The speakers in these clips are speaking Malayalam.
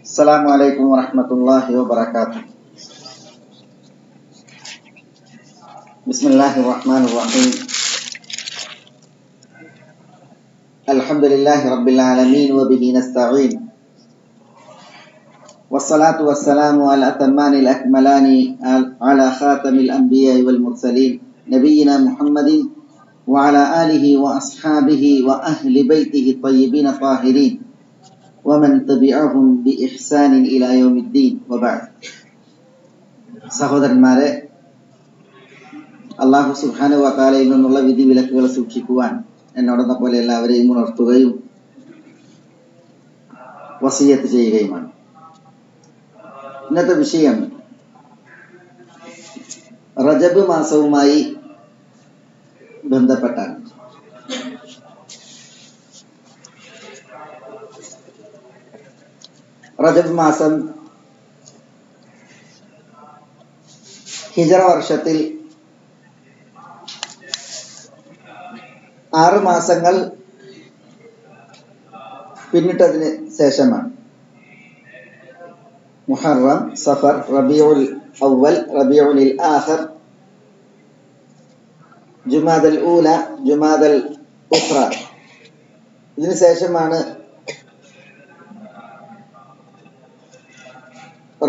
السلام عليكم ورحمة الله وبركاته. بسم الله الرحمن الرحيم. الحمد لله رب العالمين وبه نستعين. والصلاة والسلام على الأتمان الأكملان على خاتم الأنبياء والمرسلين نبينا محمد وعلى آله وأصحابه وأهل بيته الطيبين الطاهرين. ومن تبعهم بإحسان إلى يوم الدين وبعد സഹോദരന്മാരെ അള്ളാഹു സുഹാന വക്കാലയിൽ നിന്നുള്ള വിധി വിലക്കുകൾ സൂക്ഷിക്കുവാൻ എന്നോടെന്ന പോലെ എല്ലാവരെയും ഉണർത്തുകയും വസീയത്ത് ചെയ്യുകയുമാണ് ഇന്നത്തെ വിഷയം റജബ് മാസവുമായി ബന്ധപ്പെട്ടാണ് റജബ് മാസം ഹിജറ വർഷത്തിൽ ആറ് മാസങ്ങൾ പിന്നിട്ടതിന് ശേഷമാണ്. മുഹറം സഫർ റബിയുൽ അവൽ റബിയുൽ ആഹർ ജുമാദൽ ഊല ജുമാദൽ ഉഖ്ര ഇതിനു ശേഷമാണ്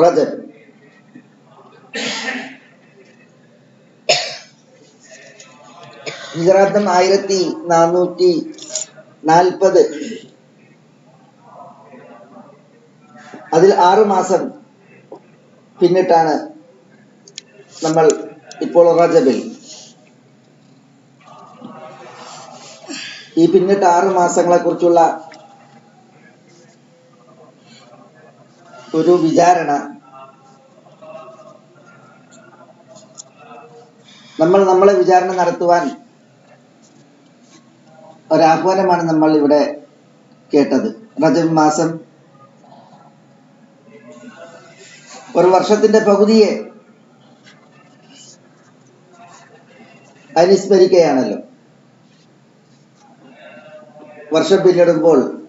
റജബ് ഗുജറാത്തം ആയിരത്തി നാനൂറ്റി നാൽപ്പത്. അതിൽ ആറു മാസം പിന്നിട്ടാണ് നമ്മൾ ഇപ്പോൾ റജബിൽ. ഈ പിന്നിട്ട ആറു മാസങ്ങളെ കുറിച്ചുള്ള ഒരു വിചാരണ. നമ്മൾ നമ്മളെ വിചാരണ നടത്തുവാൻ ഒരാഹ്വാനമാണ് നമ്മൾ ഇവിടെ കേട്ടത്. റജബ് മാസം ഒരു വർഷത്തിന്റെ പകുതിയെ അനുസ്മരിക്കുകയാണല്ലോ. വർഷം പിന്നിടുമ്പോൾ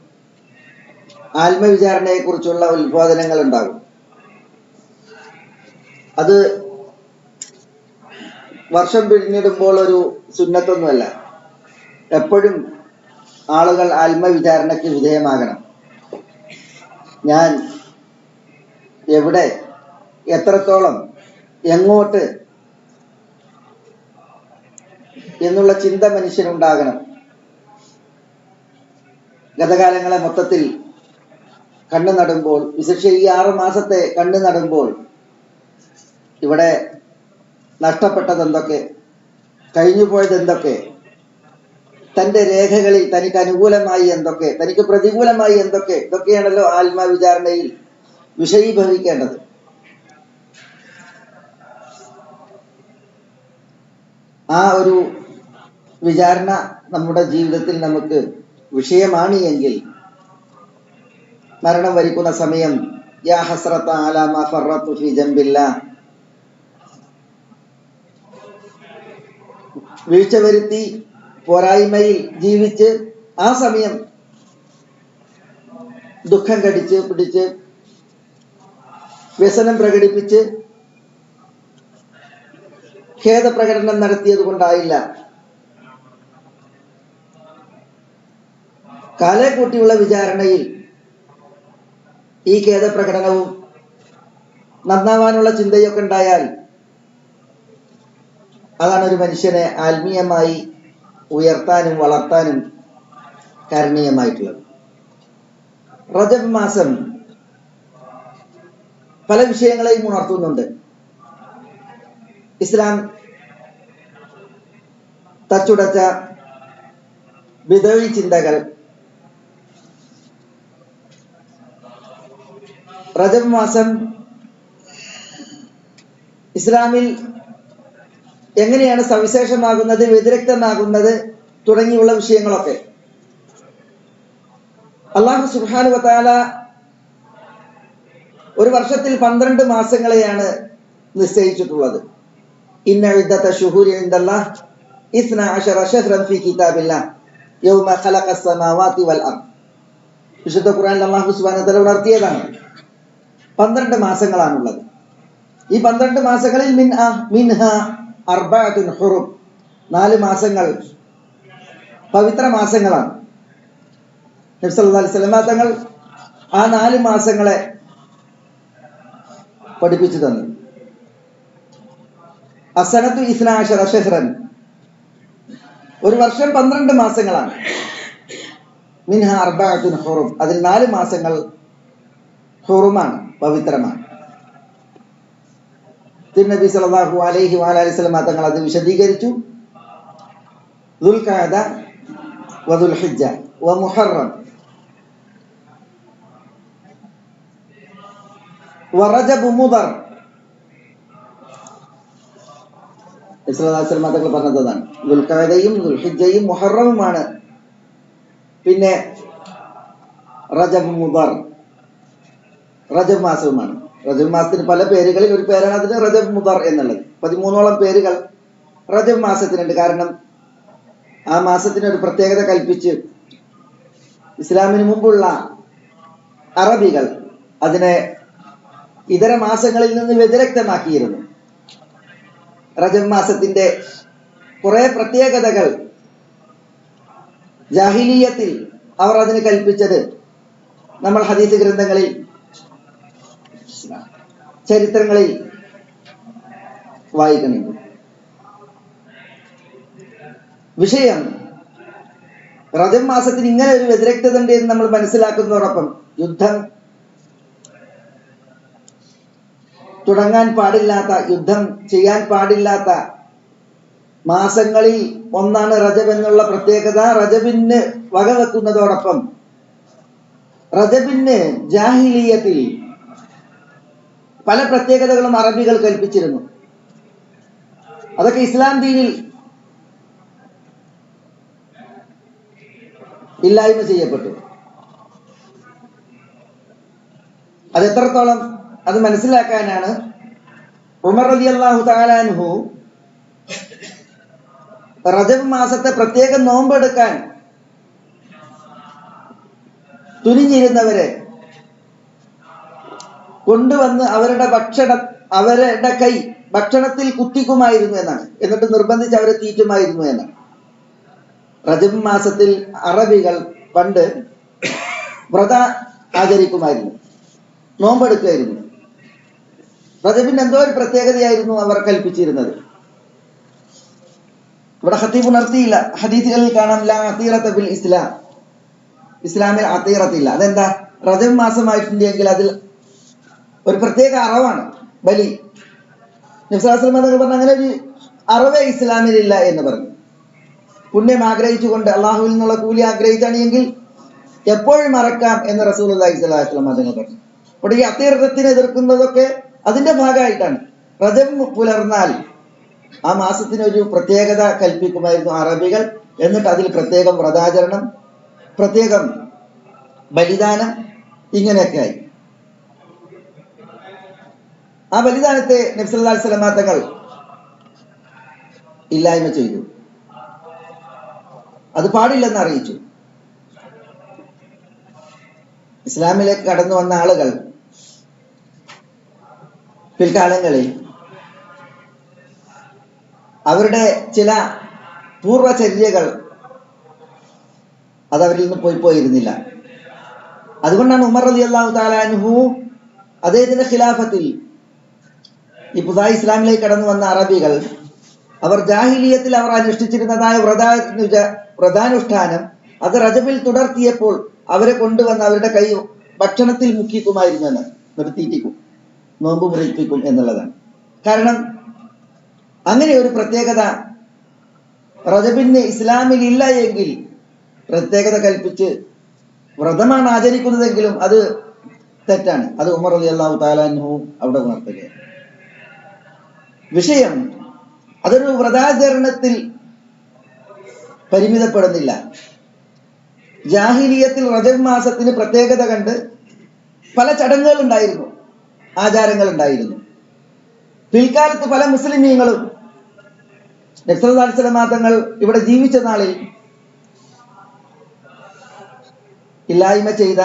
ആത്മവിചാരണയെ കുറിച്ചുള്ള ഉത്പാദനങ്ങൾ ഉണ്ടാകും അത് വർഷം പിന്നിടുമ്പോൾ ഒരു സുന്നത്തൊന്നുമല്ല. എപ്പോഴും ആളുകൾ ആത്മവിചാരണയ്ക്ക് വിധേയമാകണം. ഞാൻ എവിടെ എത്രത്തോളം എങ്ങോട്ട് എന്നുള്ള ചിന്ത മനുഷ്യനുണ്ടാകണം. ഗതകാലങ്ങളെ മൊത്തത്തിൽ കണ്ണു നടുമ്പോൾ വിശേഷ ഈ ആറ് മാസത്തെ കണ്ണു നടുമ്പോൾ ഇവിടെ നഷ്ടപ്പെട്ടത് എന്തൊക്കെ കഴിഞ്ഞു പോയത് എന്തൊക്കെ തന്റെ രേഖകളിൽ തനിക്ക് അനുകൂലമായി എന്തൊക്കെ തനിക്ക് പ്രതികൂലമായി എന്തൊക്കെ ഇതൊക്കെയാണല്ലോ ആത്മവിചാരണയിൽ വിഷയീഭവിക്കേണ്ടത്. ആ ഒരു വിചാരണ നമ്മുടെ ജീവിതത്തിൽ നമുക്ക് വിഷയമാണ് എങ്കിൽ മരണം വരിക്കുന്ന സമയം യാ ഹസ്രത്ത ആലാമ ഫറത്തു ഫി ജംബില്ല. വീഴ്ച വരുത്തി പോരായ്മയിൽ ജീവിച്ച് ആ സമയം ദുഃഖം കടിച്ച് പിടിച്ച് വ്യസനം പ്രകടിപ്പിച്ച് ഖേദപ്രകടനം നടത്തിയത് കൊണ്ടായില്ല. കാലേക്കൂട്ടിയുള്ള വിചാരണയിൽ ഈ ഖേദപ്രകടനവും നന്നാവാനുള്ള ചിന്തയൊക്കെ ഉണ്ടായാൽ അതാണ് ഒരു മനുഷ്യനെ ആത്മീയമായി ഉയർത്താനും വളർത്താനും കരണീയമായിട്ടുള്ളത്. റജബ് മാസം പല വിഷയങ്ങളെയും ഉണർത്തുന്നുണ്ട്. ഇസ്ലാം തച്ചുടച്ച വിധവി ചിന്തകൾ റജബ് മാസം ഇസ്ലാമിൽ എങ്ങനെയാണ് സവിശേഷമാകുന്നത് വ്യതിരക്തമാകുന്നത് തുടങ്ങിയുള്ള വിഷയങ്ങളൊക്കെ. അള്ളാഹു സുഹാനു വത്താല ഒരു വർഷത്തിൽ പന്ത്രണ്ട് മാസങ്ങളെയാണ് നിശ്ചയിച്ചിട്ടുള്ളത്. ഇന്ന ഇദ്ദത്ത ഷുഹൂരി വിശുദ്ധ ഖുറാൻ അല്ലാഹു സുബ്ഹാനഹു വ ഉണർത്തിയതാണ്. പന്ത്രണ്ട് മാസങ്ങളാണുള്ളത്. ഈ പന്ത്രണ്ട് മാസങ്ങളിൽ മിൻ മിൻഹ അർബഅത്തുൻ ഹുറും. നാല് മാസങ്ങൾ പവിത്ര മാസങ്ങളാണ്. നബി സല്ലല്ലാഹു അലൈഹി തങ്ങൾ ആ നാല് മാസങ്ങളെ പഠിപ്പിച്ചു തന്നു. അസനത്തു ഇസ്നാശറ ഷഹ്റൻ ഒരു വർഷം പന്ത്രണ്ട് മാസങ്ങളാണ്. മിൻഹ അർബഅത്തുൻ ഹുറും. അതിൽ നാല് മാസങ്ങൾ ഹുറുമാണ്. പവിത്രമാണ്. തിരുനബി സല്ലല്ലാഹു അലൈഹി വഅലൈഹി വസല്ലമ തങ്ങൾ അത് വിശദീകരിച്ചു. തങ്ങൾ പറഞ്ഞതാണ് പിന്നെ റജബ് റജബ് മാസവുമാണ്. റജബ് മാസത്തിന് പല പേരുകളിൽ ഒരു പേരാണ് അതിന് റജബ് മുദർ എന്നുള്ളത്. പതിമൂന്നോളം പേരുകൾ റജബ് മാസത്തിനുണ്ട്. കാരണം ആ മാസത്തിന് ഒരു പ്രത്യേകത കൽപ്പിച്ച് ഇസ്ലാമിന് മുമ്പുള്ള അറബികൾ അതിനെ ഇതര മാസങ്ങളിൽ നിന്ന് വ്യതിരക്തമാക്കിയിരുന്നു. റജബ് മാസത്തിന്റെ കുറെ പ്രത്യേകതകൾ ജാഹിലീയത്തിൽ അവർ അതിന് കൽപ്പിച്ചത്. നമ്മൾ ഹദീസ് ഗ്രന്ഥങ്ങളിൽ ചരിത്രങ്ങളിൽ വായിക്കുന്നുണ്ട് വിഷയം റജം മാസത്തിന് ഇങ്ങനെ ഒരു വ്യതിരക്തത ഉണ്ട് എന്ന് നമ്മൾ മനസ്സിലാക്കുന്നതോടൊപ്പം യുദ്ധം തുടങ്ങാൻ പാടില്ലാത്ത യുദ്ധം ചെയ്യാൻ പാടില്ലാത്ത മാസങ്ങളിൽ ഒന്നാണ് റജബ് എന്നുള്ള പ്രത്യേകത. റജബിന് വകവെക്കുന്നതോടൊപ്പം റജബിന് ജാഹിലീയത്തിൽ പല പ്രത്യേകതകളും അറബികൾ കൽപ്പിച്ചിരുന്നു. അതൊക്കെ ഇസ്ലാം ദീനിൽ ഇല്ലായ്മ ചെയ്യപ്പെട്ടു. അത് എത്രത്തോളം അത് മനസ്സിലാക്കാനാണ്? ഉമർ അലി അള്ളാഹു താലാൻഹു റജബ് മാസത്തെ പ്രത്യേക നോമ്പെടുക്കാൻ തുനിഞ്ഞിരുന്നവരെ കൊണ്ടുവന്ന് അവരുടെ ഭക്ഷണ അവരുടെ കൈ ഭക്ഷണത്തിൽ കുത്തിക്കുമായിരുന്നു എന്നാണ്. എന്നിട്ട് നിർബന്ധിച്ച് അവരെ തീറ്റുമായിരുന്നു എന്നാണ് റജബ് മാസത്തിൽ അറബികൾ പണ്ട് വ്രത ആചരിക്കുമായിരുന്നു. നോമ്പെടുക്കുമായിരുന്നു. റജബിന്റെ എന്തോ ഒരു പ്രത്യേകതയായിരുന്നു അവർ കൽപ്പിച്ചിരുന്നത്. ഇവിടെ ഹത്തീബ് ഉണർത്തിയില്ല. ഹദീസുകളിൽ കാണാം ലാ അതീറത്ത് ഇസ്ലാം. ഇസ്ലാമിൽ അത്തീറത്തില്ല. അതെന്താ? റജബ് മാസമായിട്ടുണ്ടെങ്കിൽ അതിൽ ഒരു പ്രത്യേക അറവാണ്. ബലി. നിഫ്സാസ്ലം എന്നൊക്കെ പറഞ്ഞ അങ്ങനെ ഒരു അറവേ ഇസ്ലാമിലില്ല എന്ന് പറഞ്ഞു. പുണ്യം ആഗ്രഹിച്ചുകൊണ്ട് അള്ളാഹുവിൽ നിന്നുള്ള കൂലി ആഗ്രഹിച്ചാണ് എങ്കിൽ എപ്പോഴും മറക്കാം എന്ന് റസൂൽ അള്ളാഹി സ്വലാഹുസ്ലാം അതങ്ങൾ പറഞ്ഞു. അപ്പോൾ ഈ അത്തീർത്ഥത്തിന് എതിർക്കുന്നതൊക്കെ അതിന്റെ ഭാഗമായിട്ടാണ്. റജബ് പുലർന്നാൽ ആ മാസത്തിന് ഒരു പ്രത്യേകത കൽപ്പിക്കുമായിരുന്നു അറബികൾ. എന്നിട്ട് അതിൽ പ്രത്യേകം വ്രതാചരണം പ്രത്യേകം ബലിദാനം ഇങ്ങനെയൊക്കെ ആയി. ആ ബലിദാനത്തെ നബ്സല്ലാ തങ്ങൾ ഇല്ലായ്മ ചെയ്തു. അത് പാടില്ലെന്ന് അറിയിച്ചു. ഇസ്ലാമിലേക്ക് കടന്നു വന്ന ആളുകൾ പിൽക്കാലങ്ങളിൽ അവരുടെ ചില പൂർവചര്യകൾ അതവരിൽ നിന്ന് പോയി പോയിരുന്നില്ല. അതുകൊണ്ടാണ് ഉമർ അലി അള്ളാഹു താലാൻഹു അദ്ദേഹത്തിന്റെ ഖിലാഫത്തിൽ ഈ പുതായി ഇസ്ലാമിലേക്ക് കടന്നു വന്ന അറബികൾ അവർ ജാഹിലിയത്തിൽ അവർ അനുഷ്ഠിച്ചിരുന്നതായ വ്രതാനുജ വ്രതാനുഷ്ഠാനം അത് റജബിൽ തുടർത്തിയപ്പോൾ അവരെ കൊണ്ടുവന്ന് അവരുടെ കൈ ഭക്ഷണത്തിൽ മുക്കിക്കുമായിരുന്നു എന്ന് നിർത്തിയിട്ടിക്കും നോമ്പ് മുറിപ്പിക്കും എന്നുള്ളതാണ്. കാരണം അങ്ങനെ ഒരു പ്രത്യേകത റജബിന് ഇസ്ലാമിൽ ഇല്ല എങ്കിൽ പ്രത്യേകത കൽപ്പിച്ച് വ്രതമാണ് ആചരിക്കുന്നതെങ്കിലും അത് തെറ്റാണ്. അത് ഉമർ അലി അള്ളാഹു താലാൻഹു അവിടെ ഉണർത്തുകയാണ്. വിഷയം. അതൊരു വ്രതാചരണത്തിൽ പരിമിതപ്പെടുന്നില്ല. ജാഹിലിയത്തിൽ റജബ് മാസത്തിന് പ്രത്യേകത കണ്ട് പല ചടങ്ങുകൾ ഉണ്ടായിരുന്നു ആചാരങ്ങൾ ഉണ്ടായിരുന്നു പിൽക്കാലത്ത് പല മുസ്ലിമീങ്ങളും നക്സലാത്സലമാതങ്ങൾ ഇവിടെ ജീവിച്ച നാളിൽ ഇല്ലായ്മ ചെയ്ത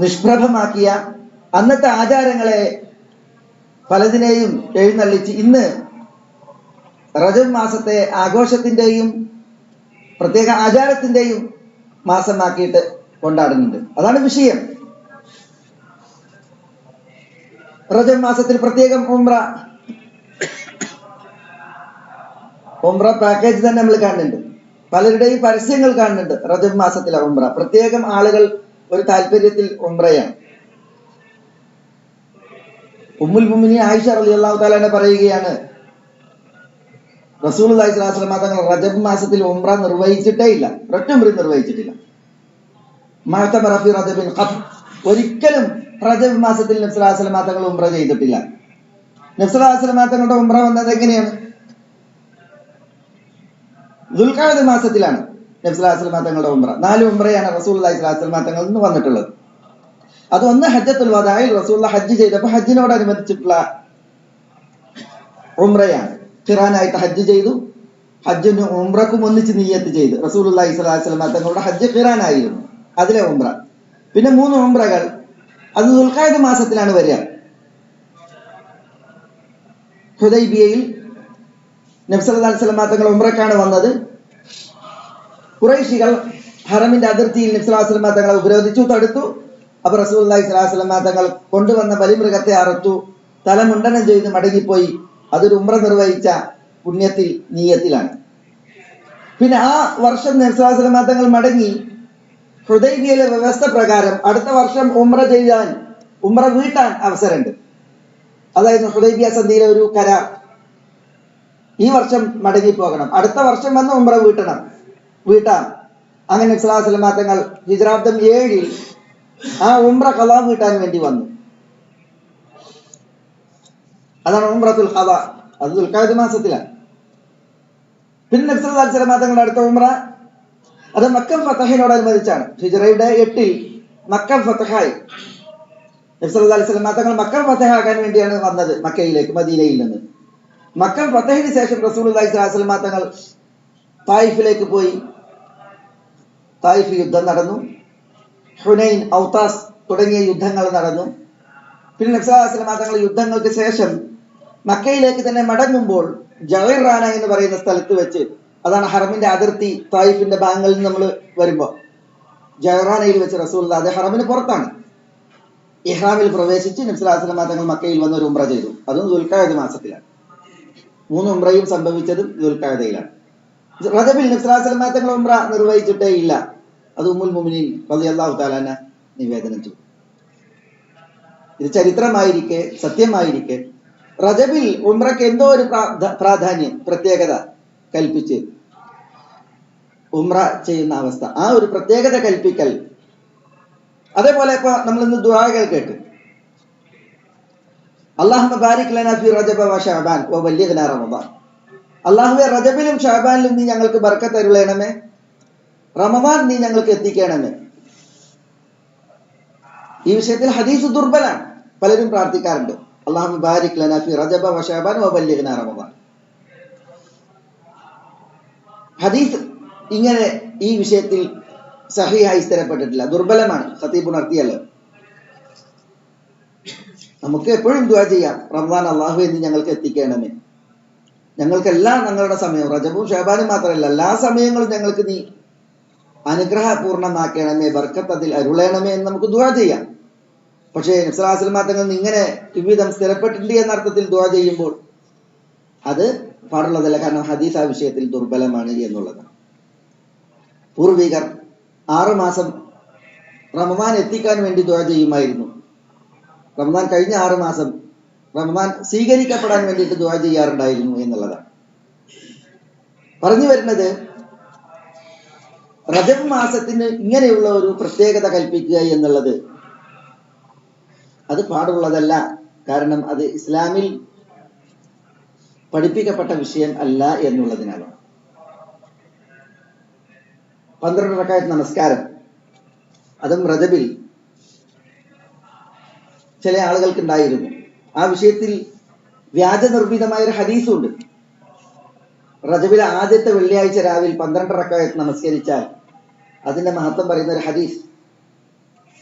നിഷ്പ്രഭമാക്കിയ അന്നത്തെ ആചാരങ്ങളെ പലതിനെയും എഴുന്നള്ളിച്ച് ഇന്ന് റജബ് മാസത്തെ ആഘോഷത്തിന്റെയും പ്രത്യേക ആചാരത്തിന്റെയും മാസമാക്കിയിട്ട് കൊണ്ടാടുന്നുണ്ട്. അതാണ് വിഷയം. റജബ് മാസത്തിൽ പ്രത്യേകം ഉംറ. ഉംറ പാക്കേജ് തന്നെ നമ്മൾ കാണുന്നുണ്ട്. പലരുടെയും പരസ്യങ്ങൾ കാണുന്നുണ്ട് റജബ് മാസത്തിലെ ഉംറ. പ്രത്യേകം ആളുകൾ ഒരു താല്പര്യത്തിൽ ഉംറയാണ്. ഉമ്മുൽ മുമിനി ആയിഷ അലി അള്ളാഹു താലാനെ പറയുകയാണ്. റസൂൽ അള്ളാഹി തങ്ങൾ റജബ് മാസത്തിൽ ഉംറ നിർവഹിച്ചിട്ടേ ഇല്ല. ഒരൊറ്റ ഉംറ നിർവഹിച്ചിട്ടില്ല. മഴത്തമ റഫി റജബിൻ ഒരിക്കലും റജബ് മാസത്തിൽ നബ്സലാസ്ലമ തങ്ങൾ ഉംറ ചെയ്തിട്ടില്ല. നബ്സലാസ്ലമ തങ്ങളുടെ ഉംറ വന്നത് എങ്ങനെയാണ്? ദുൽഖാദ് മാസത്തിലാണ് നബ്സലാസ്ലമ തങ്ങളുടെ ഉംറ. നാല് ഉംറയാണ് റസൂൽ അള്ളാഹി സ്വലാസ്ലമ തങ്ങളിൽ നിന്ന് വന്നിട്ടുള്ളത്. അത് ഒന്ന് ഹജ്ജത്തുൽ വദായിൽ റസൂള്ള ഹജ്ജ് ചെയ്തപ്പോൾ ഹജ്ജിനോടനുബന്ധിച്ചിട്ടുള്ള ഉംറയാണ്. ഖിറാനായിട്ട് ഹജ്ജ് ചെയ്തു. ഹജ്ജിന് ഉംറക്കും ഒന്നിച്ച് നീയത്ത് ചെയ്തു. റസൂൽ അള്ളാഹി തങ്ങളുടെ ഹജ്ജ് ഖിറാനായിരുന്നു. അതിലെ ഉംറ. പിന്നെ മൂന്ന് ഉംറകൾ. അത് ദുൽഖായ മാസത്തിലാണ് വരിക. ഹുദൈബിയയിൽ നബ്സല്ലാ സ്വലമ തങ്ങൾ ഉംറക്കാണ് വന്നത്. കുറേശികൾ ഹറമിന്റെ അതിർത്തിയിൽ നബ്സലാസ്ലാം തങ്ങളെ ഉപരോധിച്ചു തടുത്തു. അപ്പൊ അള്ളാഹി സ്വലാഹു തങ്ങൾ കൊണ്ടുവന്ന ബലിമൃഗത്തെ അറുത്തു തലമുണ്ടനം ചെയ്ത് മടങ്ങിപ്പോയി. അതൊരു ഉമ്ര നിർവഹിച്ച പുണ്യത്തിൽ നീയത്തിലാണ്. പിന്നെ ആ വർഷം നബ്സലാസ്ലമ തങ്ങൾ മടങ്ങി. ഹൃദയബിയിലെ വ്യവസ്ഥ പ്രകാരം അടുത്ത വർഷം ഉമ്ര ചെയ്യാൻ ഉമ്ര വീട്ടാൻ അവസരമുണ്ട്. അതായത് ഹുദൈബിയ സന്ധിയിലെ ഒരു കരാർ ഈ വർഷം മടങ്ങി പോകണം അടുത്ത വർഷം വന്ന് ഉമ്ര വീട്ടണം വീട്ടാം. അങ്ങനെ നബ്സലാസ്ലമ തങ്ങൾ ഹിജ്രാബ്ദം ഏഴിൽ ആ ഉംറ കലാ വീട്ടാൻ വേണ്ടി വന്നു. അതാണ് ഉംറത്തുൽ ഹദ അത് ദുൽഖാദ് മാസത്തിലാണ്. പിന്നെ നബ്സല്ലാസ്ലമ തങ്ങളുടെ അടുത്ത ഉംറ അത് മക്കം ഫത്തഹിനോടനുബന്ധിച്ചാണ് ഹിജറയുടെ എട്ടിൽ മക്കം ഫത്തഹായി നബ്സല്ലാ അലിസ്ലമ തങ്ങൾ മക്കം ഫത്തഹാക്കാൻ വേണ്ടിയാണ് വന്നത് മക്കയിലേക്ക് മദീനയിൽ നിന്ന്. മക്കം ഫത്തഹിന് ശേഷം റസൂൽ അലൈഹി സ്വലാസ്ലമ തങ്ങൾ തായിഫിലേക്ക് പോയി. തായിഫ് യുദ്ധം നടന്നു. ഹുനൈൻ ഔത്താസ് തുടങ്ങിയ യുദ്ധങ്ങൾ നടന്നു. പിന്നെ നബ്സലാസ്ലമ തങ്ങൾ യുദ്ധങ്ങൾക്ക് ശേഷം മക്കയിലേക്ക് തന്നെ മടങ്ങുമ്പോൾ ജവൈറാന എന്ന് പറയുന്ന സ്ഥലത്ത് വെച്ച് അതാണ് ഹറമിന്റെ അതിർത്തി തായിഫിന്റെ ഭാഗങ്ങളിൽ നമ്മൾ വരുമ്പോൾ. ജവറാനയിൽ വെച്ച് റസൂൽ അത് ഹറമിന് പുറത്താണ്. ഇഹ്റാമിൽ പ്രവേശിച്ച് നബ്സലാസ്ലമ തങ്ങൾ മക്കയിൽ വന്ന് ഒരു ഉംറ ചെയ്തു. അതും ദുൽഖായത് മാസത്തിലാണ്. മൂന്ന് ഉംറയും സംഭവിച്ചതും ദുൽഖായതയിലാണ് റജബിൽ നബ്സലാസ്ലമ തങ്ങൾ ഉംറ നിർവഹിച്ചിട്ടേ ഇല്ല. അത് ഉമ്മുൽ മുമിനിൻ അള്ളാഹു താലാന നിവേദനം ചെയ്തു. ഇത് ചരിത്രമായിരിക്കെ സത്യമായിരിക്കെ റജബിൽ ഉംറയ്ക്ക് എന്തോ ഒരു പ്രാധാന്യം പ്രത്യേകത കൽപ്പിച്ച് ഉംറ ചെയ്യുന്ന അവസ്ഥ. ആ ഒരു പ്രത്യേകത കൽപ്പിക്കൽ. അതേപോലെ ഇപ്പൊ നമ്മൾ ഇന്ന് ദുആകൾ കേട്ട്. അള്ളാഹു ബാരിക് റജബ വ വ റമദാൻ. റജബിലും ഷഅബാനിലും നീ ഞങ്ങൾക്ക് ബർക്കത്ത് അരുളേണമേ. റമദാൻ നീ ഞങ്ങൾക്ക് എത്തിക്കണമെന്ന്. ഈ വിഷയത്തിൽ ഹദീസ് ദുർബലാണ്. പലരും പ്രാർത്ഥിക്കാറുണ്ട്. റജബ ഹദീസ് ഇങ്ങനെ ഈ വിഷയത്തിൽ സഹിയായി സ്ഥിരപ്പെട്ടിട്ടില്ല. ദുർബലമാണ്. ഖത്തീബ് ഉണർത്തിയല്ലോ. നമുക്ക് എപ്പോഴും ദുആ ചെയ്യാം. റമദാൻ അള്ളാഹു എന്ന് ഞങ്ങൾക്ക് എത്തിക്കണമേ ഞങ്ങൾക്കെല്ലാം ഞങ്ങളുടെ സമയം റജബും ഷേബാനും മാത്രമല്ല എല്ലാ സമയങ്ങളും ഞങ്ങൾക്ക് നീ അനുഗ്രഹപൂർണമാക്കണമേ ബർക്കത്ത് അതിൽ അരുളേണമേ എന്ന് നമുക്ക് ദുവാ ചെയ്യാം. പക്ഷേ നബ്സലാസ്ലമാ തങ്ങൾ ഇങ്ങനെ വിവിധം സ്ഥിരപ്പെട്ടിട്ടുണ്ട് എന്ന അർത്ഥത്തിൽ ദുവാ ചെയ്യുമ്പോൾ അത് പാടുള്ളതല്ല. കാരണം ഹദീസ് ആ വിഷയത്തിൽ ദുർബലമാണ് എന്നുള്ളതാണ് പൂർവികർ ആറു മാസം റമദാൻ എത്തിക്കാൻ വേണ്ടി ദുവാ ചെയ്യുമായിരുന്നു. റമദാൻ കഴിഞ്ഞ ആറു മാസം റമദാൻ സ്വീകരിക്കപ്പെടാൻ വേണ്ടിയിട്ട് ദുവാ ചെയ്യാറുണ്ടായിരുന്നു എന്നുള്ളതാണ്. പറഞ്ഞു വരുന്നത് റജബ് മാസത്തിന് ഇങ്ങനെയുള്ള ഒരു പ്രത്യേകത കൽപ്പിക്കുക എന്നുള്ളത് അത് പാടുള്ളതല്ല. കാരണം അത് ഇസ്ലാമിൽ പഠിപ്പിക്കപ്പെട്ട വിഷയം അല്ല എന്നുള്ളതിനാലാണ്. പന്ത്രണ്ട് റക്കായത്ത് നമസ്കാരം. അതും റജബിൽ ചില ആളുകൾക്ക് ഉണ്ടായിരുന്നു ആ വിഷയത്തിൽ വ്യാജ നിർമ്മിതമായ ഒരു ഹദീസുണ്ട്. റജബിലെ ആദ്യത്തെ വെള്ളിയാഴ്ച രാവിലെ പന്ത്രണ്ട് റക്കായത്ത് നമസ്കരിച്ചാൽ അതിന്റെ മഹത്വം പറയുന്ന ഒരു ഹദീസ്.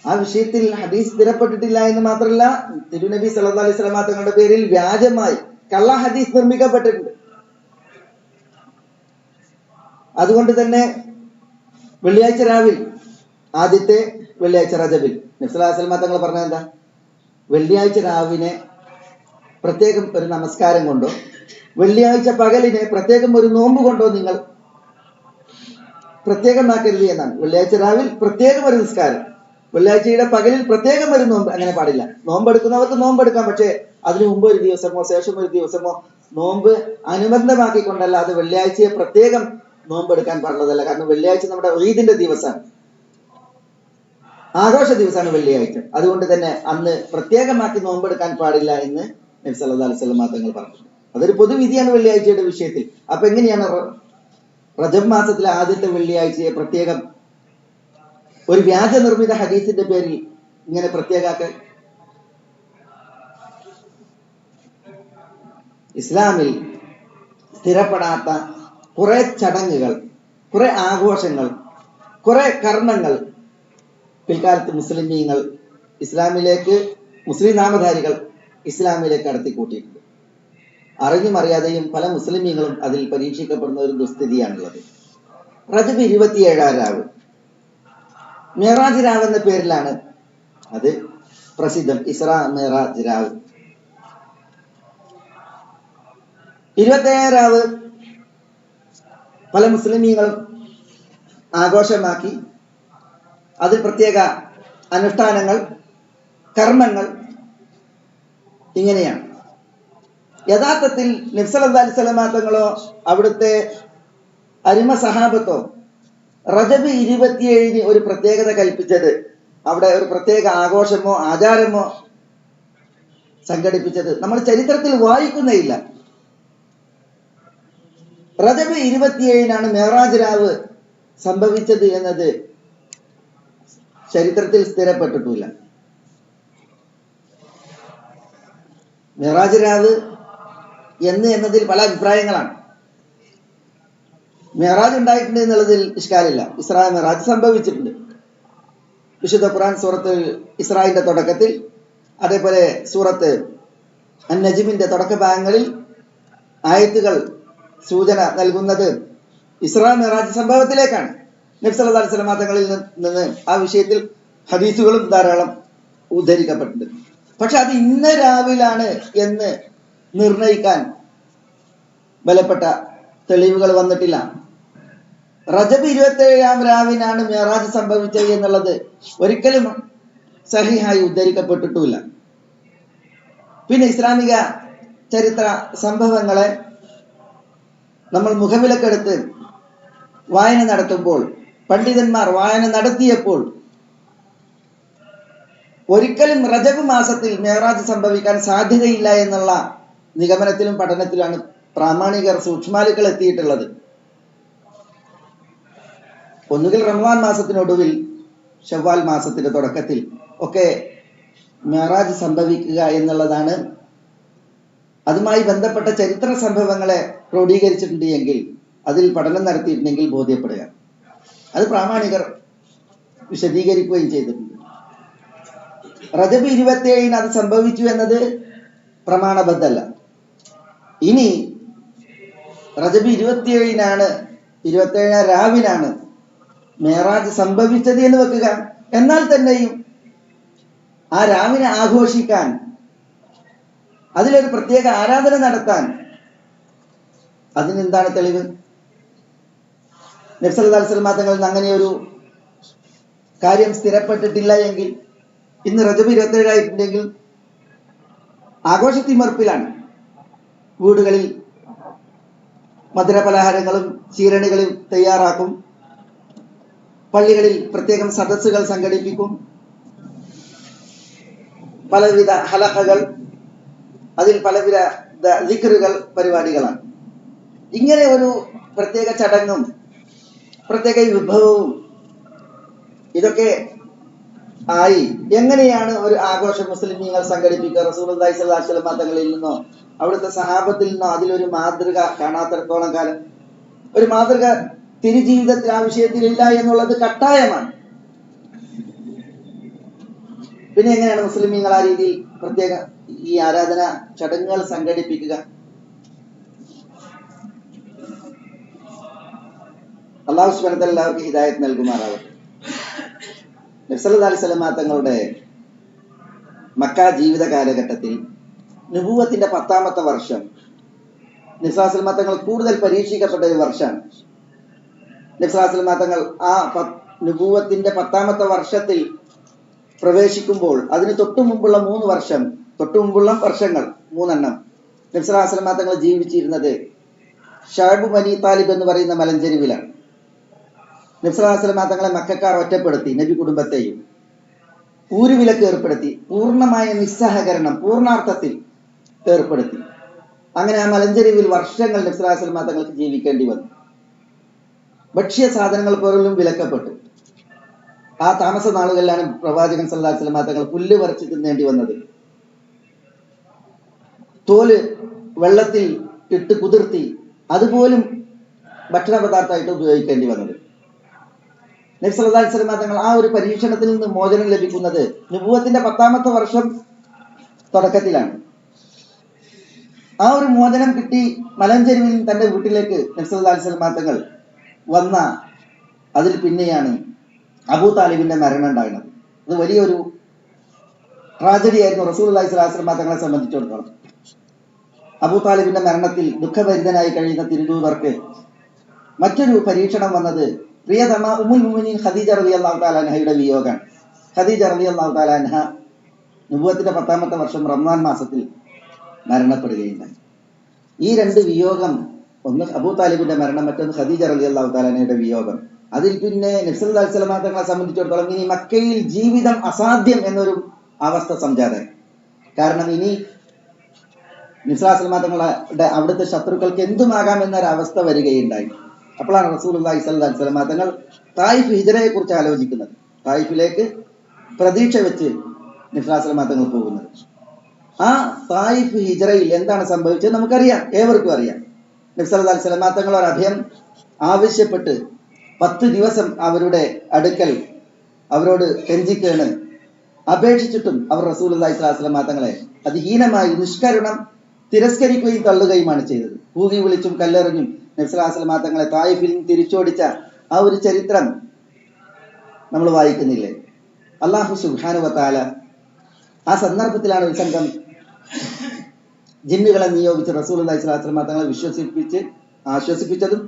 ആ വിഷയത്തിൽ ഹദീസ് സ്ഥിരപ്പെട്ടിട്ടില്ല എന്ന് മാത്രമല്ല തിരുനബി സല്ലാ അലൈഹി സ്വലാം തങ്ങളുടെ പേരിൽ വ്യാജമായി കള്ള ഹദീസ് നിർമ്മിക്കപ്പെട്ടിട്ടുണ്ട്. അതുകൊണ്ട് തന്നെ വെള്ളിയാഴ്ച രാവിൽ ആദ്യത്തെ വെള്ളിയാഴ്ച റജബിൽ നബ്സലാസ്ലമ തങ്ങൾ പറഞ്ഞത് എന്താ? വെള്ളിയാഴ്ച രാവിലെ പ്രത്യേകം ഒരു നമസ്കാരം കൊണ്ടോ വെള്ളിയാഴ്ച പകലിനെ പ്രത്യേകം ഒരു നോമ്പ് കൊണ്ടോ നിങ്ങൾ പ്രത്യേകമാക്കരുത് എന്നാണ്. വെള്ളിയാഴ്ച രാവിൽ പ്രത്യേകം ഒരു നിസ്കാരം. വെള്ളിയാഴ്ചയുടെ പകലിൽ പ്രത്യേകം ഒരു നോമ്പ് അങ്ങനെ പാടില്ല. നോമ്പെടുക്കുന്നവർക്ക് നോമ്പെടുക്കാം പക്ഷേ അതിനു മുമ്പ് ഒരു ദിവസമോ ശേഷം ഒരു ദിവസമോ നോമ്പ് അനുബന്ധമാക്കിക്കൊണ്ടല്ല അത് വെള്ളിയാഴ്ചയെ പ്രത്യേകം നോമ്പെടുക്കാൻ പാടുള്ളതല്ല. കാരണം വെള്ളിയാഴ്ച നമ്മുടെ ഈദിന്റെ ദിവസമാണ്. ആഘോഷ ദിവസമാണ് വെള്ളിയാഴ്ച. അതുകൊണ്ട് തന്നെ അന്ന് പ്രത്യേകമാക്കി നോമ്പെടുക്കാൻ പാടില്ല എന്ന് നബി സല്ലല്ലാഹു അലൈഹി വസല്ലം തങ്ങൾ പറഞ്ഞു. അതൊരു പൊതുവിധിയാണ് വെള്ളിയാഴ്ചയുടെ വിഷയത്തിൽ. അപ്പൊ എങ്ങനെയാണ് റജബ് മാസത്തിലെ ആദ്യത്തെ വെള്ളിയാഴ്ചയെ പ്രത്യേകം ഒരു വ്യാജ നിർമ്മിത ഹദീസിന്റെ പേരിൽ ഇങ്ങനെ പ്രത്യേകാക്കൽ ഇസ്ലാമിൽ സ്ഥിരപ്പെടാത്ത കുറെ ചടങ്ങുകൾ കുറെ ആഘോഷങ്ങൾ കുറെ കർമ്മങ്ങൾ പിൽക്കാലത്ത് മുസ്ലിമീങ്ങൾ ഇസ്ലാമിലേക്ക് മുസ്ലിം നാമധാരികൾ ഇസ്ലാമിലേക്ക് കടത്തിക്കൂട്ടിയിട്ടുണ്ട്. അറിഞ്ഞും അറിയാതെയും പല മുസ്ലിമീങ്ങളും അതിൽ പരീക്ഷിക്കപ്പെടുന്ന ഒരു ദുസ്ഥിതിയാണുള്ളത്. റജബ് ഇരുപത്തിയേഴാം രാവ്. മേറാജ് രാവ് എന്ന പേരിലാണ് അത് പ്രസിദ്ധം. ഇസ്ര മേറാജ് രാവ്. ഇരുപത്തേഴാം രാവ് പല മുസ്ലിമീങ്ങളും ആഘോഷമാക്കി. അതിൽ പ്രത്യേക അനുഷ്ഠാനങ്ങൾ കർമ്മങ്ങൾ ഇങ്ങനെയാണ്. യഥാർത്ഥത്തിൽ നബ്സലി സ്വലമാങ്ങളോ അവിടുത്തെ അരിമ സഹാബത്തോ? റജബ് ഇരുപത്തിയേഴിന് ഒരു പ്രത്യേകത കൽപ്പിച്ചത് അവിടെ ഒരു പ്രത്യേക ആഘോഷമോ ആചാരമോ സംഘടിപ്പിച്ചത്. നമ്മൾ ചരിത്രത്തിൽ വായിക്കുന്നേയില്ല. റജബ് ഇരുപത്തിയേഴിനാണ് മേറാജ് രാവ് സംഭവിച്ചത് എന്നത് ചരിത്രത്തിൽ സ്ഥിരപ്പെട്ടിട്ടില്ല. മെഹറാജ് രാവ് എന്ന് എന്നതിൽ പല അഭിപ്രായങ്ങളാണ്. മെഹറാജ് ഉണ്ടായിട്ടുണ്ട് എന്നുള്ളതിൽ ഇഷ്കാലില്ല. ഇസ്രാ മെഹറാജ് സംഭവിച്ചിട്ടുണ്ട്. വിശുദ്ധ ഖുറാൻ സൂറത്ത് ഇസ്രായിന്റെ തുടക്കത്തിൽ അതേപോലെ സൂറത്ത് അൻ നജിമിന്റെ തുടക്ക ഭാഗങ്ങളിൽ ആയത്തുകൾ സൂചന നൽകുന്നത് ഇസ്രാ മെഹറാജ് സംഭവത്തിലേക്കാണ്. നബ്സല്ലാ അലൈഹി തങ്ങളിൽ നിന്ന് ആ വിഷയത്തിൽ ഹദീസുകളും ധാരാളം ഉദ്ധരിക്കപ്പെട്ടിട്ടുണ്ട്. പക്ഷെ അത് ഇന്ന് രാവിലാണ് എന്ന് നിർണയിക്കാൻ ബലപ്പെട്ട തെളിവുകൾ വന്നിട്ടില്ല. റജബ് ഇരുപത്തേഴാം രാവിനാണ് മെറാജ് സംഭവിച്ചത് എന്നുള്ളത് ഒരിക്കലും സഹിഹായി ഉദ്ധരിക്കപ്പെട്ടിട്ടുമില്ല. പിന്നെ ഇസ്ലാമിക ചരിത്ര സംഭവങ്ങളെ നമ്മൾ മുഖവിലക്കെടുത്ത് വായന നടത്തുമ്പോൾ പണ്ഡിതന്മാർ വായന നടത്തിയപ്പോൾ ഒരിക്കലും റജബ് മാസത്തിൽ മേറാജ് സംഭവിക്കാൻ സാധ്യതയില്ല എന്നുള്ള നിഗമനത്തിലും പഠനത്തിലാണ് പ്രാമാണികർ സൂക്ഷ്മാലുക്കൾ എത്തിയിട്ടുള്ളത്. ഒന്നുകിൽ റമവാൻ മാസത്തിനൊടുവിൽ ഷവ്വാൽ മാസത്തിന്റെ തുടക്കത്തിൽ ഒക്കെ മെറാജ് സംഭവിക്കുക എന്നുള്ളതാണ്. അതുമായി ബന്ധപ്പെട്ട ചരിത്ര സംഭവങ്ങളെ ക്രോഡീകരിച്ചിട്ടുണ്ട് എങ്കിൽ അതിൽ പഠനം നടത്തിയിട്ടുണ്ടെങ്കിൽ ബോധ്യപ്പെടുക. അത് പ്രാമാണികർ വിശദീകരിക്കുകയും ചെയ്തിട്ടുണ്ട്. റജബ് ഇരുപത്തിയേഴിന് അത് സംഭവിച്ചു എന്നത് പ്രമാണബദ്ധല്ല ഇനി റജബി ഇരുപത്തിയേഴിനാണ് ഇരുപത്തിയേഴാം രാവിനാണ് മേറാജ് സംഭവിച്ചത് എന്ന് വെക്കുക. എന്നാൽ തന്നെയും ആ രാവിനെ ആഘോഷിക്കാൻ അതിലൊരു പ്രത്യേക ആരാധന നടത്താൻ അതിനെന്താണ് തെളിവ്? നബ്സല്ലാസ്ലമാ തങ്ങളിൽ അങ്ങനെ ഒരു കാര്യം സ്ഥിരപ്പെട്ടിട്ടില്ല എങ്കിൽ ഇന്ന് റജബ് ഇരുപത്തേഴായിട്ടുണ്ടെങ്കിൽ ആഘോഷത്തിമർപ്പിലാണ്. വീടുകളിൽ മധുരപലഹാരങ്ങളും ചീരണികളും തയ്യാറാക്കും. പള്ളികളിൽ പ്രത്യേകം സദസ്സുകൾ സംഘടിപ്പിക്കും. പലവിധ ഹലഹകൾ അതിൽ പലവിധ ദിക്കറുകൾ പരിപാടികളാണ്. ഇങ്ങനെ ഒരു പ്രത്യേക ചടങ്ങും പ്രത്യേക വിഭവവും ഇതൊക്കെ ആയി. എങ്ങനെയാണ് ഒരു ആഘോഷം മുസ്ലിമീങ്ങൾ സംഘടിപ്പിക്കുക? റസൂൽ സ്വലാസ്ലമ തങ്ങളിൽ നിന്നോ? അവിടുത്തെ സഹാബത്തിൽ നിന്നോ? അതിലൊരു മാതൃക കാണാത്തടത്തോളം കാലം. ഒരു മാതൃക തിരുജീവിതത്തിൽ ആ വിഷയത്തിൽ ഇല്ല എന്നുള്ളത് കട്ടായമാണ്. പിന്നെ എങ്ങനെയാണ് മുസ്ലിമീങ്ങൾ ആ രീതിയിൽ പ്രത്യേക ഈ ആരാധന ചടങ്ങുകൾ സംഘടിപ്പിക്കുക? അള്ളാഹു സുബനത്തിൽ എല്ലാവർക്കും ഹിദായത്ത് നൽകുമാറാവട്ടെ. നബ്സല്ലാ അലൈഹി തങ്ങളുടെ മക്ക ജീവിത കാലഘട്ടത്തിൽ നുപൂവത്തിന്റെ പത്താമത്തെ വർഷം നിസ്ലാസ്ലമ തങ്ങൾ കൂടുതൽ പരീക്ഷിക്കപ്പെട്ട ഒരു വർഷമാണ്. നിസ്ലാസ്ലമ തങ്ങൾ ആ നുപൂവത്തിന്റെ പത്താമത്തെ വർഷത്തിൽ പ്രവേശിക്കുമ്പോൾ അതിന് തൊട്ടു മുമ്പുള്ള മൂന്ന് വർഷം തൊട്ടു മുമ്പുള്ള വർഷങ്ങൾ മൂന്നെണ്ണം നബ്സലാസ്ലമ തങ്ങൾ ജീവിച്ചിരുന്നത് ഷാബു മനി താലിബ് എന്ന് പറയുന്ന മലഞ്ചെരുവിലാണ് നബ്സലാസ്ലമ തങ്ങളെ മക്കാർ ഒറ്റപ്പെടുത്തി നബി കുടുംബത്തെയും ഊരുവിലക്ക് ഏർപ്പെടുത്തി പൂർണമായ നിസ്സഹകരണം പൂർണാർത്ഥത്തിൽ ഏർപ്പെടുത്തി. അങ്ങനെ ആ മലഞ്ചെരിവിൽ വർഷങ്ങൾ നബ്സലാസ്ലമ തങ്ങൾക്ക് ജീവിക്കേണ്ടി വന്നു. ഭക്ഷ്യ സാധനങ്ങൾ പോലും വിലക്കപ്പെട്ടു. ആ താമസ നാളുകളിലാണ് പ്രവാചകൻ അലൈഹി വസല്ലം തങ്ങൾ പുല്ല് പറിച്ച് തിന്നേണ്ടി വന്നത്. തോൽ വെള്ളത്തിൽ ഇട്ട് കുതിർത്തി അതുപോലും ഭക്ഷണ പദാർത്ഥമായിട്ട് ഉപയോഗിക്കേണ്ടി വന്നത്. നബി സല്ലല്ലാഹു അലൈഹി വസല്ലം തങ്ങൾ ആ ഒരു പരീക്ഷണത്തിൽ നിന്ന് മോചനം ലഭിക്കുന്നത് നിപൂഹത്തിന്റെ പത്താമത്തെ വർഷം തുടക്കത്തിലാണ്. ആ ഒരു മോചനം കിട്ടി മലഞ്ചെരുവിൽ തന്റെ വീട്ടിലേക്ക് നബി സല്ലല്ലാഹു അലൈഹി വസല്ലം തങ്ങൾ വന്ന അതിൽ പിന്നെയാണ് അബൂ താലിബിന്റെ മരണം ഉണ്ടാകുന്നത് അത് വലിയൊരു ട്രാജഡി ആയിരുന്നു റസൂൽ അലൈഹി സ്വലാസ്ലം തങ്ങളെ സംബന്ധിച്ചിടത്തോളം. അബൂ താലിബിന്റെ മരണത്തിൽ ദുഃഖഭരിതനായി കഴിയുന്ന തിരുദൂതർക്ക് മറ്റൊരു പരീക്ഷണം വന്നത് പ്രിയതമ ഉമ്മുൽ മുമിനീൻ ഖദീജ റളിയല്ലാഹു തആല അൻഹയുടെ വിയോഗം. ഖദീജ റലി അള്ളാഹു താലാൻഹ നുബുവത്തിന്റെ പത്താമത്തെ വർഷം റംസാൻ മാസത്തിൽ മരണപ്പെടുകയുണ്ടായി. ഈ രണ്ട് വിയോഗം ഒന്ന് അബൂ താലിബിന്റെ മരണം മറ്റൊന്ന് ഖദീജ റളിയല്ലാഹു തആല അൻഹയുടെ വിയോഗം. അതിൽ പിന്നെ നബ്സല്ലാ സ്വലമാ തങ്ങളെ സംബന്ധിച്ചിടത്തോളം ഇനി മക്കയിൽ ജീവിതം അസാധ്യം എന്നൊരു അവസ്ഥ സംജാതെ കാരണം ഇനി നിസ്ലാസ്ലമാ തങ്ങളുടെ അവിടുത്തെ ശത്രുക്കൾക്ക് എന്തുമാകാം എന്നൊരു അവസ്ഥ വരികയുണ്ടായി. അപ്പോഴാണ് റസൂൽ അള്ളാഹി സ്വല്ലാ സ്വലമ തങ്ങൾ തായിഫ് ഹിജറയെ കുറിച്ച് ആലോചിക്കുന്നത്. തായിഫിലേക്ക് പ്രതീക്ഷ വെച്ച് നിസ്ലാസ്ലമാ തങ്ങൾ പോകുന്നത്. ആ തായിഫ് ഹിജറയിൽ എന്താണ് സംഭവിച്ചത് നമുക്കറിയാം. ഏവർക്കും അറിയാം. നബ്സല്ലാ സ്വലമാ തങ്ങൾ ഒരു അഭയം ആവശ്യപ്പെട്ട് പത്ത് ദിവസം അവരുടെ അടുക്കൽ അവരോട് കെഞ്ചിക്കേണ്. അപേക്ഷിച്ചിട്ടും അവർ റസൂൽ അള്ളഹി സ്വലാസ്ലം തങ്ങളെ അതിഹീനമായി നിഷ്കരുണം തിരസ്കരിക്കുകയും തള്ളുകയുമാണ് ചെയ്തത്. കൂകി വിളിച്ചും കല്ലെറിഞ്ഞും നബ്സലാസ്ലം തങ്ങളെ തായിഫിൽ തിരിച്ചോടിച്ച ആ ഒരു ചരിത്രം നമ്മൾ വായിക്കുന്നില്ലേ? അള്ളാഹു സുഹാനുവത്താല ആ സന്ദർഭത്തിലാണ് ഒരു സംഘം ജിന്നുകളെ നിയോഗിച്ച് റസൂൽ അള്ളഹി സ്വലാസ്ലം തങ്ങളെ വിശ്വസിപ്പിച്ച് ആശ്വസിപ്പിച്ചതും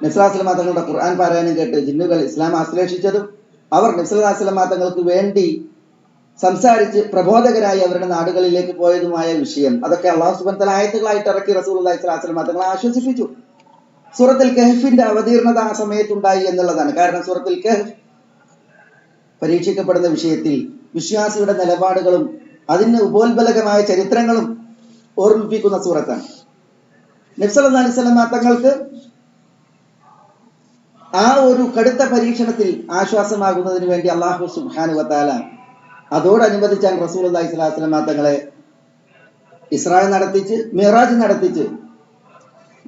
നബ്സലാസ്ലമ തങ്ങളുടെ ഖുർആൻ പാരായണം കേട്ട് ജിന്നുകൾ ഇസ്ലാം ആശ്ലേഷിച്ചതും അവർ നബ്സലാസ്ലമ തങ്ങൾക്ക് വേണ്ടി സംസാരിച്ച് പ്രബോധകരായി അവരുടെ നാടുകളിലേക്ക് പോയതുമായ വിഷയം. അതൊക്കെ അള്ളാഹു സുബൻ ആയത്തുകളായിട്ട് ഇറക്കി റസൂൽ അള്ളഹി സ്വലാസ്ലമ തങ്ങളെ ആശ്വസിപ്പിച്ചു. സൂറത്തിൽ കെഹഫിന്റെ അവതീർണത ആ സമയത്തുണ്ടായി എന്നുള്ളതാണ്. കാരണം സൂറത്തിൽ കെഹഫ് പരീക്ഷിക്കപ്പെടുന്ന വിഷയത്തിൽ വിശ്വാസിയുടെ നിലപാടുകളും അതിന് ഉപോത്ബലകമായ ചരിത്രങ്ങളും ഓർമ്മിപ്പിക്കുന്ന സൂറത്താണ്. നബ്സല അലൈഹി സ്വലമ തങ്ങൾക്ക് ആ ഒരു കടുത്ത പരീക്ഷണത്തിൽ ആശ്വാസമാകുന്നതിന് വേണ്ടി അള്ളാഹു സുബാനു അതോടനുബന്ധിച്ചാണ് റസൂൽ അള്ളഹി സ്വലാസ്ലമ തങ്ങളെ ഇസ്രായേൽ നടത്തിച്ച് മിറാജ് നടത്തിച്ച്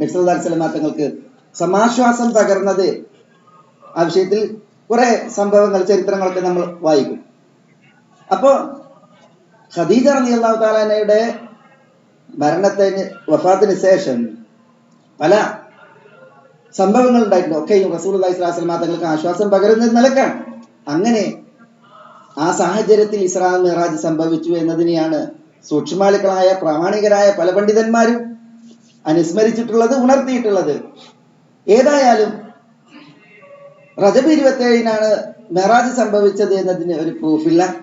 നബ്സല്ലാ സ്വലമ തങ്ങൾക്ക് സമാശ്വാസം തകർന്നത്. ആ വിഷയത്തിൽ കുറെ സംഭവങ്ങൾ ചരിത്രങ്ങളൊക്കെ നമ്മൾ വായിക്കും. അപ്പോ ഖദീജ റലി അള്ളാഹു താലാനയുടെ മരണത്തിന് വഫാത്തിന് ശേഷം പല സംഭവങ്ങൾ ഉണ്ടായിട്ടുണ്ട്. ഒക്കെയും റസൂൽ അള്ളഹി സ്വലാസ്ലമ തങ്ങൾക്ക് ആശ്വാസം പകരുന്ന നിലക്കാണ്. അങ്ങനെ ആ സാഹചര്യത്തിൽ ഇസ്രാ മിറാജ് സംഭവിച്ചു എന്നതിനെയാണ് സൂക്ഷ്മാലുക്കളായ പ്രാമാണികരായ പല പണ്ഡിതന്മാരും അനുസ്മരിച്ചിട്ടുള്ളത് ഉണർത്തിയിട്ടുള്ളത്. ഏതായാലും റജബ് ഇരുപത്തേഴിനാണ് മെറാജ് സംഭവിച്ചത് എന്നതിന് ഒരു പ്രൂഫില്ല.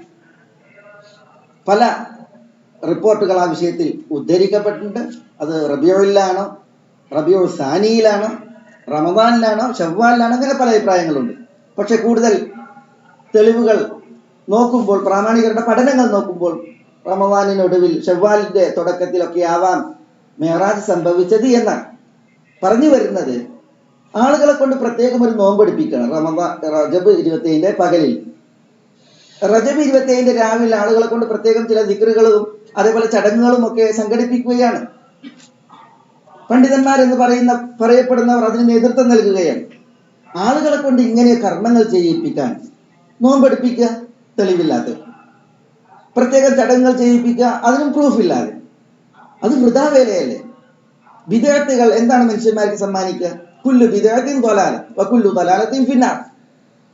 പല റിപ്പോർട്ടുകൾ ആ വിഷയത്തിൽ ഉദ്ധരിക്കപ്പെട്ടിട്ടുണ്ട്. അത് റബിയോയിലാണോ റബിയോ സാനിയിലാണോ റമദാനിലാണോ ഷവ്വാലിലാണോ അങ്ങനെ പല അഭിപ്രായങ്ങളുണ്ട്. പക്ഷെ കൂടുതൽ തെളിവുകൾ നോക്കുമ്പോൾ പ്രാമാണികരുടെ പഠനങ്ങൾ നോക്കുമ്പോൾ റമവാനിനൊടുവിൽ ഷവ്വാലിന്റെ തുടക്കത്തിലൊക്കെ ആവാം മെഹ്റാജ് സംഭവിച്ചത് എന്നാണ്. പറഞ്ഞു വരുന്നത് ആളുകളെ കൊണ്ട് പ്രത്യേകം ഒരു നോമ്പെടുപ്പിക്കണം റമവാ റജബ് ഇരുപത്തിയേഴിന്റെ പകലിൽ. റജബ് ഇരുപത്തിയേഴിന്റെ രാവിലെ ആളുകളെ കൊണ്ട് പ്രത്യേകം ചില ദിക്റുകളും അതേപോലെ ചടങ്ങുകളും ഒക്കെ സംഘടിപ്പിക്കുകയാണ്. പണ്ഡിതന്മാരെന്ന് പറയുന്ന പറയപ്പെടുന്നവർ അതിന് നേതൃത്വം നൽകുകയാണ്. ആളുകളെ കൊണ്ട് ഇങ്ങനെ കർമ്മങ്ങൾ ചെയ്യിപ്പിക്കാൻ നോമ്പെടുപ്പിക്കുക തെളിവില്ലാത്ത. പ്രത്യേക ചടങ്ങുകൾ ചെയ്യിപ്പിക്കുക അതിനും പ്രൂഫ് ഇല്ലാതെ. അത് വൃതാവേലയല്ലേ വിദേഹത്തുകൾ എന്താണ് മനുഷ്യന്മാർക്ക് സമ്മാനിക്കുക? കുല്ലു വിദേഹത്തിൻ തൊലാല കുല്ലു തൊലാലത്തെയും പിന്നാ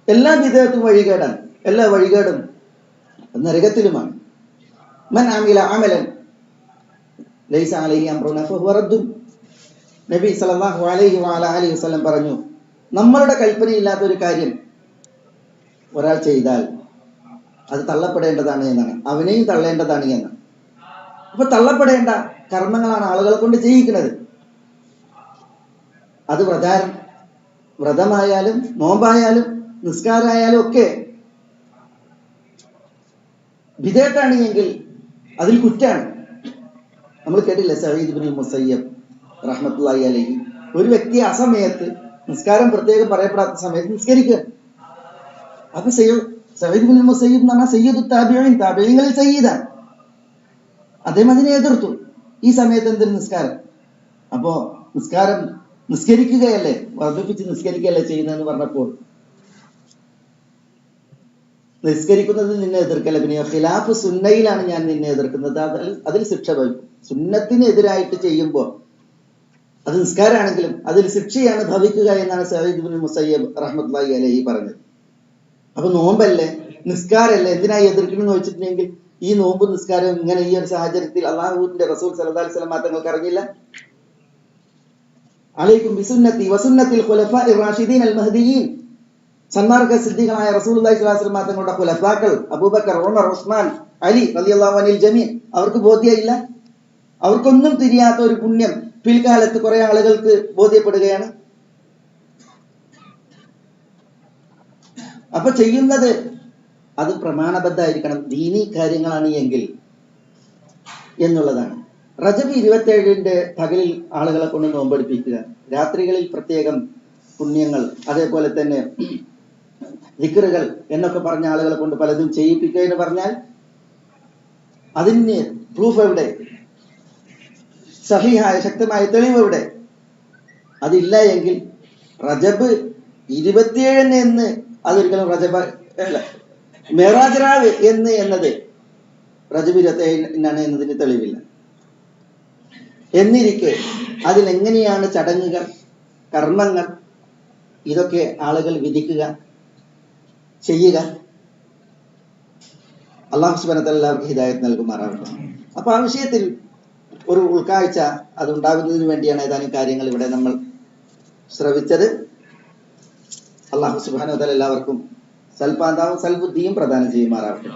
എല്ലാ വിദേഹത്തും വഴികേടാണ്. എല്ലാ വഴികേടും നരകത്തിലുമാണ്. മൻ ആമില റദ്ദുൻ. നബി സല്ലല്ലാഹു അലൈഹി വസല്ലം പറഞ്ഞു നമ്മളുടെ കൽപ്പനയില്ലാത്ത ഒരു കാര്യം ഒരാൾ ചെയ്താൽ അത് തള്ളപ്പെടേണ്ടതാണ് എന്നാണ്. അവനെയും തള്ളേണ്ടതാണ് എന്ന്. അപ്പൊ തള്ളപ്പെടേണ്ട കർമ്മങ്ങളാണ് ആളുകളെ കൊണ്ട് ചെയ്യിക്കുന്നത്. അത് വ്രതാരം വ്രതമായാലും നോമ്പായാലും നിസ്കാരമായാലും ഒക്കെ വിധേയത്താണ് എങ്കിൽ അതിൽ കുറ്റാണ്. നമ്മൾ കേട്ടില്ല സഹീദ് ബിൻ മുസയ്യബ് റഹ്മത്തുള്ളാഹി അലഹി ഒരു വ്യക്തി ആ സമയത്ത് നിസ്കാരം പ്രത്യേകം പറയപ്പെടാത്ത സമയത്ത് നിസ്കരിക്കുക. അപ്പൊ സയ്യിദ് സയ്യിദ് സയ്യിദ് സയ്യിദാണ്. അദ്ദേഹം അതിനെ എതിർത്തു. ഈ സമയത്ത് എന്തൊരു നിസ്കാരം? അപ്പോ നിസ്കാരം നിസ്കരിക്കുകയല്ലേ? വർദ്ധിപ്പിച്ച് നിസ്കരിക്കുകയല്ലേ ചെയ്യുന്നതെന്ന് പറഞ്ഞപ്പോൾ നിസ്കരിക്കുന്നത് നിന്നെ എതിർക്കല്ല? പിന്നെ ഖിലാഫ് സുന്നയിലാണ് ഞാൻ നിന്നെ എതിർക്കുന്നത്. അതിൽ അതിൽ ശിക്ഷ ഭവിക്കും സുന്നത്തിന് എതിരായിട്ട് ചെയ്യുമ്പോൾ അത് നിസ്കാരമാണെങ്കിലും അതിൽ ശിക്ഷയാണ് ഭവിക്കുക എന്നാണ് സയ്യിദ് മുസയ്യബ് റഹ്മത്തുള്ളാഹി അലഹി പറഞ്ഞത്. അപ്പൊ നോമ്പല്ലേ? നിസ്കാരല്ലേ? എന്തിനായി എതിർക്കണമെന്ന് വെച്ചിട്ടുണ്ടെങ്കിൽ ഈ നോമ്പ് നിസ്കാരം ഇങ്ങനെ ഈ ഒരു സാഹചര്യത്തിൽ അള്ളാഹുവിന്റെ റസൂൽ സല്ലല്ലാഹു അലൈഹി വസല്ലം തങ്ങൾക്ക് അറിഞ്ഞില്ല അലൈക്കും ബിസുന്നത്തി വസുന്നത്തിൽ ഖുലഫ റാഷിദീൻ അൽ മഹ്ദിയീൻ സന്മാർഗ സിദ്ധികളായ അലൈഹി വസല്ലം തങ്ങളുടെ ഖുലഫാക്കൾ അബൂബക്കർ ഉമർ ഉസ്മാൻ അലി റളിയല്ലാഹു അനിൽ ജമീൻ അവർക്ക് ബോധ്യമില്ല അവർക്കൊന്നും തിരിയാത്ത ഒരു പുണ്യം പിൽക്കാലത്ത് കുറെ ആളുകൾക്ക് ബോധ്യപ്പെടുകയാണ്. അപ്പൊ ചെയ്യുന്നത് അത് പ്രമാണബദ്ധമായിരിക്കണം. ദീനി കാര്യങ്ങളാണ് എങ്കിൽ എന്നുള്ളതാണ്. റജബ് ഇരുപത്തേഴിന്റെ പകലിൽ ആളുകളെ കൊണ്ട് നോമ്പെടുപ്പിക്കുക. രാത്രികളിൽ പ്രത്യേകം പുണ്യങ്ങൾ അതേപോലെ തന്നെ വിക്രുകൾ എന്നൊക്കെ പറഞ്ഞ ആളുകളെ കൊണ്ട് പലതും ചെയ്യിപ്പിക്കുക എന്ന് പറഞ്ഞാൽ അതിന് പ്രൂഫ് എവിടെ? സഹിഹായ ശക്തമായ തെളിവ് എവിടെ? അതില്ല എങ്കിൽ റജബ് ഇരുപത്തിയേഴിന് എന്ന് അതൊരിക്കലും റജബ അല്ല. മെറാജറാവ് എന്ന് എന്നത് റജബ് ഇരുപത്തിയേഴിനാണ് എന്നതിന് തെളിവില്ല. എന്നിരിക്കെ അതിലെങ്ങനെയാണ് ചടങ്ങുകൾ കർമ്മങ്ങൾ ഇതൊക്കെ ആളുകൾ വിധിക്കുക ചെയ്യുക? അള്ളാഹു സുബനത്തിൽ എല്ലാവർക്കും ഹിദായത്ത് നൽകുമാറാവട്ടെ അപ്പൊ ആ വിഷയത്തിൽ ഒരു ഉൾക്കാഴ്ച അതുണ്ടാകുന്നതിന് വേണ്ടിയാണ് ഏതാനും കാര്യങ്ങൾ ഇവിടെ നമ്മൾ ശ്രവിച്ചത്. അള്ളാഹു സുബാനുതൽ എല്ലാവർക്കും സൽപാന്താവും സൽബുദ്ധിയും പ്രദാനം ചെയ്യുമാറാവട്ടെ.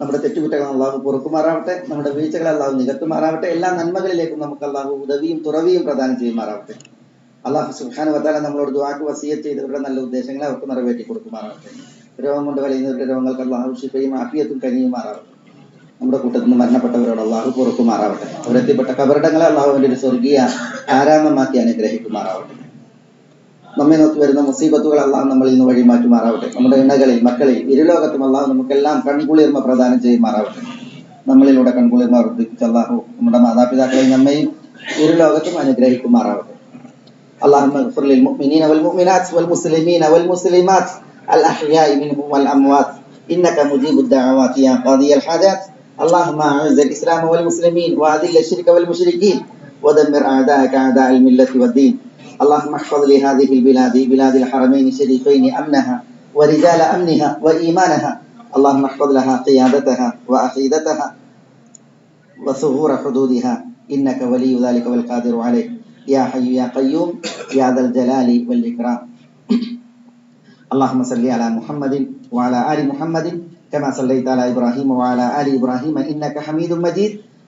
നമ്മുടെ തെറ്റുകുറ്റങ്ങൾ അള്ളാഹു പുറക്കുമാറാവട്ടെ. നമ്മുടെ വീഴ്ചകൾ അള്ളാഹു നികത്തുമാറാവട്ടെ. എല്ലാ നന്മകളിലേക്കും നമുക്ക് അള്ളാഹു ഉദവിയും തുറവിയും പ്രദാനം ചെയ്യുമാറാവട്ടെ. അള്ളാഹു സുബാനു വത്താല നമ്മളോട് ദുവാക്ക് വസീയത്ത് ചെയ്തവരുടെ നല്ല ഉദ്ദേശങ്ങളെ അവർക്ക് നിറവേറ്റി കൊടുക്കുമാറാവട്ടെ. രോഗം കൊണ്ട് വലയുന്നവരുടെ രോഗങ്ങൾക്ക് അള്ളാഹു ഷിഫയും ആഫിയത്തും കനിയുമാറാവട്ടെ. നമ്മുടെ കൂട്ടത്തിൽ നിന്ന് മരണപ്പെട്ടവരോട് അള്ളാഹു പുറക്കുമാറാവട്ടെ. അവരെത്തിപ്പെട്ട കബറിടങ്ങളെ അള്ളാഹുവിന്റെ ഒരു സ്വർഗീയ ആരാമമാക്കി അനുഗ്രഹിക്കുമാറാവട്ടെ. നമ്മെ നോക്കി വരുന്ന മുസീബത്തുകൾ അള്ളാഹു നമ്മളിൽ നിന്ന് വഴിമാറ്റുമാറാവട്ടെ നമ്മുടെ ഇണകളിൽ മക്കളിൽ ഇരുലോകത്തും അള്ളാഹു നമുക്കെല്ലാം കൺകുളിർമ പ്രദാനം ചെയ്യുമാറാവട്ടെ നമ്മളിലൂടെ കൺകുളിർമ വർദ്ധിപ്പിച്ച് അള്ളാഹു നമ്മുടെ മാതാപിതാക്കളെയും നമ്മയും ഇരുലോകത്തും അനുഗ്രഹിക്കുമാറാവട്ടെ اللهم اغفر للمؤمنين والمؤمنات والمسلمين والمسلمات الأحياء منهم والأموات إنك مجيب الدعوات يا قاضي الحاجات اللهم أعز الإسلام والمسلمين وأذل الشرك والمشركين ودمر أعداءك أعداء الملة والدين. اللهم احفظ لهذه البلاد بلاد الحرمين الشريفين أمنها ورجال أمنها وإيمانها. اللهم احفظ لها قيادتها وعقيدتها وثغور حدودها. إنك ولي ذلك والقادر عليه. يا حي يا قيوم يا ذا الجلال والإكرام. اللهم صل على محمد وعلى آل محمد كما صليت على إبراهيم وعلى آل إبراهيم إنك حميد مجيد.